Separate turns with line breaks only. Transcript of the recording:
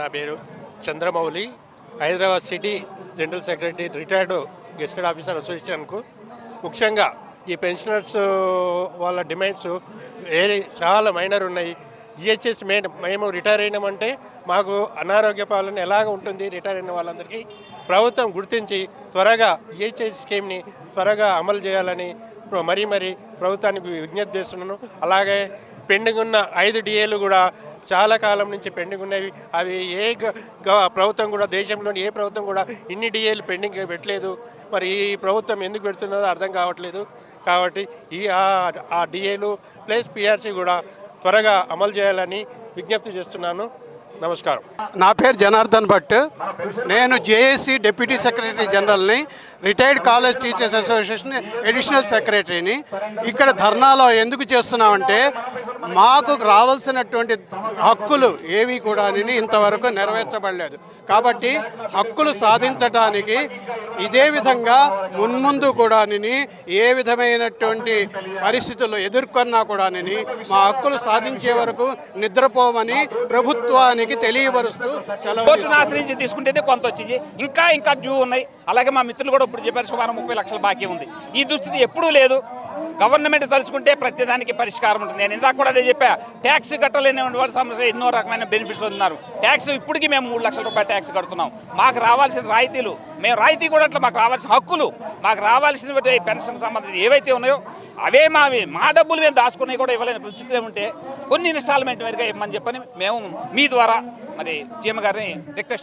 నా పేరు Chandramouli. Hyderabad city general secretary retired gazetted officer అసోసియేషన్కు. ముఖ్యంగా ఈ పెన్షనర్స్ వాళ్ళ డిమాండ్స్ వేరే చాలా మైనర్ ఉన్నాయి. ఈహెచ్ఎస్ మే మేము రిటైర్ అయినామంటే మాకు అనారోగ్య పాలన ఎలాగ ఉంటుంది? రిటైర్ అయిన వాళ్ళందరికీ ప్రభుత్వం గుర్తించి త్వరగా ఈహెచ్ఎస్ స్కీమ్ని త్వరగా అమలు చేయాలని మరీ మరీ ప్రభుత్వానికి విజ్ఞప్తి చేస్తున్నాను. అలాగే పెండింగ్ ఉన్న ఐదు డిఏలు కూడా చాలా కాలం నుంచి పెండింగ్ ఉన్నవి అవి ఏ గ- ప్రభుత్వం కూడా దేశంలోని ఏ ప్రభుత్వం కూడా ఇన్ని డిఏలు పెండింగ్ పెట్టలేదు. మరి ఈ ప్రభుత్వం ఎందుకు పెడుతున్నదో అర్థం కావట్లేదు. కాబట్టి ఈ ఆ- ఆ డిఏలు ప్లస్ పిఆర్సీ కూడా త్వరగా అమలు చేయాలని విజ్ఞప్తి చేస్తున్నాను. నమస్కారం.
నా పేరు జనార్దన్ భట్. నేను JAC deputy secretary జనరల్ని retired college teachers association additional సెక్రటరీని ఇక్కడ ధర్నాలో ఎందుకు చేస్తున్నామంటే మాకు రావాల్సినటువంటి హక్కులు ఏవి కూడా ఇంతవరకు నెరవేర్చబడలేదు. కాబట్టి హక్కులు సాధించటానికి ఇదే విధంగా మున్ముందు కూడా ఏ విధమైనటువంటి పరిస్థితులు ఎదుర్కొన్నా కూడా మా హక్కులు సాధించే వరకు నిద్రపోమని ప్రభుత్వానికి తెలియపరుస్తూ సెలవు
కోర్టును ఆశ్రయించి తీసుకుంటేనే కొంత వచ్చింది. ఇంకా ఇంకా డ్యూ ఉన్నాయి. అలాగే మా మిత్రులు కూడా ఇప్పుడు చెప్పారు సుమారు ముప్పై లక్షల బాకీ ఉంది. ఈ దుస్థితి ఎప్పుడూ లేదు. గవర్నమెంట్ తలుచుకుంటే ప్రతిదానికి పరిష్కారం ఉంటుంది. నేను ఇందాక కూడా అదే చెప్పా ట్యాక్స్ కట్టలేని వాళ్ళ సమస్య ఎన్నో రకమైన బెనిఫిట్స్ ఉన్నారు. ట్యాక్స్ ఇప్పటికీ మేము మూడు లక్షల రూపాయల ట్యాక్స్ కడుతున్నాం. మాకు రావాల్సిన రాయితీలు మేము రాయితీ కూడా అట్లా మాకు రావాల్సిన హక్కులు మాకు రావాల్సిన పెన్షన్ సంబంధించి ఏవైతే ఉన్నాయో అవే మా మా డబ్బులు మేము దాచుకుని కూడా ఇవ్వలేని పరిస్థితులు ఉంటే కొన్ని ఇన్స్టాల్మెంట్ మేరగా ఇవ్వమని చెప్పని మేము మీ ద్వారా మరి సీఎం గారిని రిక్వెస్ట్